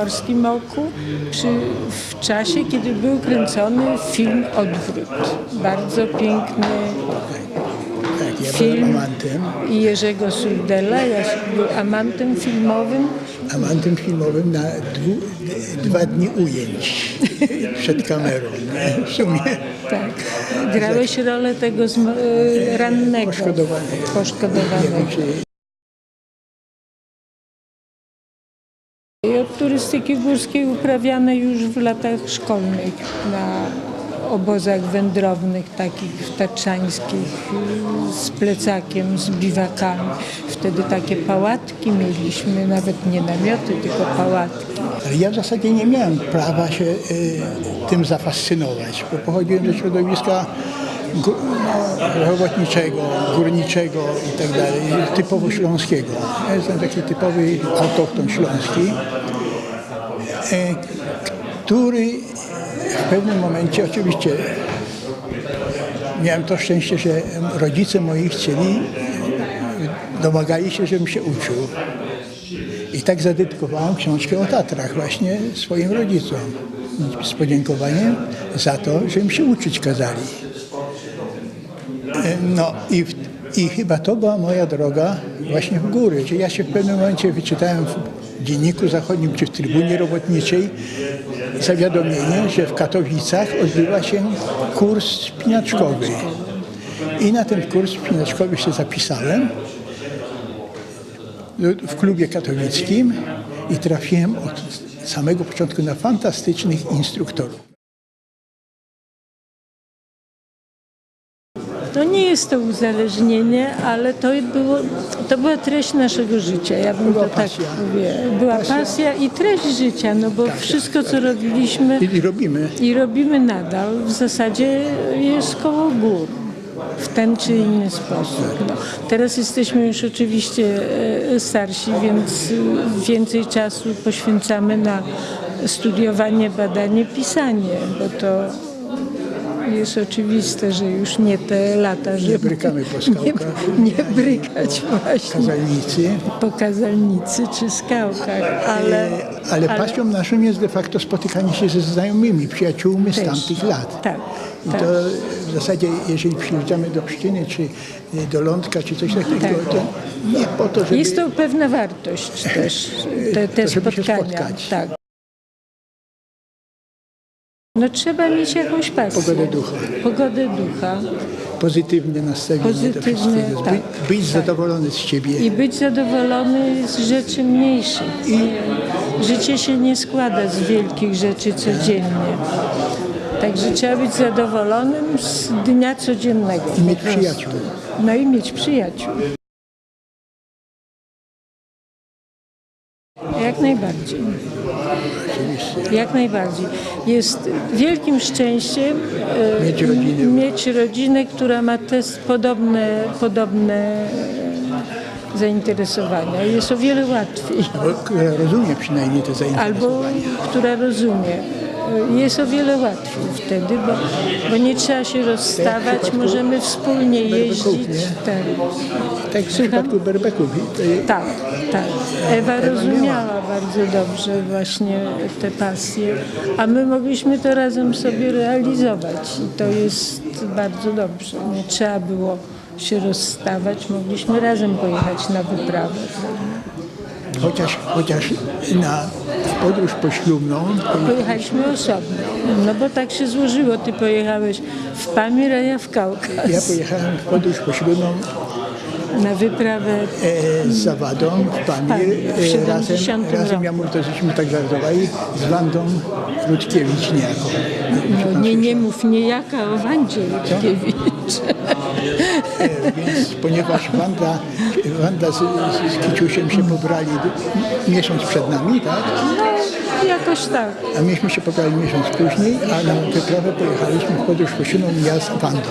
Morskim Oku przy, w czasie, kiedy był kręcony film Odwrót. Bardzo piękny Tak, ja film i Jerzego Surdela. Ja był amantem filmowym. amantem filmowym na dwu, dwa dni ujęć przed kamerą. W sumie Tak. Grałeś rolę tego e, rannego, Poszkodowanego. poszkodowanego. Od turystyki górskiej uprawiane już w latach szkolnych na obozach wędrownych, takich tatrzańskich, z plecakiem, z biwakami. Wtedy takie pałatki mieliśmy, nawet nie namioty, tylko pałatki. Ja w zasadzie nie miałem prawa się y, tym zafascynować, bo pochodziłem ze środowiska robotniczego, górniczego i tak dalej, typowo śląskiego. Ja jestem taki typowy autochton śląski, y, który w pewnym momencie oczywiście miałem to szczęście, że rodzice moi chcieli, domagali się, żebym się uczył. I tak zadedykowałem książkę o Tatrach właśnie swoim rodzicom. Z podziękowaniem za to, że im się uczyć kazali. E, No i, i chyba to była moja droga właśnie w góry. Że ja się w pewnym momencie wyczytałem w Dzienniku Zachodnim czy w Trybunie Robotniczej zawiadomienie, że w Katowicach odbywa się kurs spinaczkowy. I na ten kurs spinaczkowy się zapisałem w klubie katowickim i trafiłem od samego początku na fantastycznych instruktorów. To nie jest to uzależnienie, ale to, było, to była treść naszego życia. Ja bym Była to tak pasja. mówię. Była pasja i treść życia, no bo wszystko, co robiliśmy I, i robimy. i robimy nadal, w zasadzie jest koło gór. W ten czy inny sposób. No, teraz jesteśmy już oczywiście e, starsi, więc więcej czasu poświęcamy na studiowanie, badanie, pisanie, bo to jest oczywiste, że już nie te lata, że brykamy po skałkach. nie, nie brykać właśnie Kazalnicy. po kazalnicy czy skałkach, ale, Ale pasją naszą jest de facto spotykanie się ze znajomymi, przyjaciółmi z tamtych lat. Tak, I tak. to w zasadzie, jeżeli przyjeżdżamy do Pszczyny, czy y, do Lądka, czy coś takiego, Tak. to nie po to, żeby... Jest to pewna wartość też, te, te żeby się spotkania. spotkać. Tak. No trzeba mieć jakąś pasję. Pogodę ducha. Pogodę ducha. Pozytywne nastawienie do Pozytywne, wszystkiego. tak, By, być zadowolony z siebie. I być zadowolony z rzeczy mniejszych. Życie się nie składa z wielkich rzeczy codziennie. Także trzeba być zadowolonym z dnia codziennego. I mieć przyjaciół. No i mieć przyjaciół. Jak najbardziej. Jak najbardziej. Jest wielkim szczęściem e, Mieć rodzinę. mieć rodzinę, która ma te podobne, podobne zainteresowania. Jest o wiele łatwiej. Która rozumie przynajmniej te zainteresowania. Albo która rozumie. Jest o wiele łatwiej wtedy, bo, bo nie trzeba się rozstawać, przypadku możemy wspólnie jeździć. Tak. Tak w przypadku berbeków. Tak, tak. Ewa rozumiała bardzo dobrze właśnie te pasje, a my mogliśmy to razem sobie realizować i to jest bardzo dobrze. Nie trzeba było się rozstawać, mogliśmy razem pojechać na wyprawę. Chociaż, chociaż na podróż poślubną Pojechaliśmy osobno, no bo tak się złożyło. Ty pojechałeś w Pamir, a ja w Kaukaz. ja pojechałem w podróż poślubną Na wyprawę e, z Zawadą w Pamir. W E, razem, 70 razem ja mu to żeśmy tak żartowali z Wandą Rutkiewicz niejako. No, nie, nie mów niejaka o Wandzie Rutkiewicz. Więc ponieważ Wanda, Wanda z, z, Kiciusiem się pobrali miesiąc przed nami, tak? No, jakoś tak. A myśmy się pobrali miesiąc później, a na wyprawę pojechaliśmy w podróż poślubną ja z Wandą.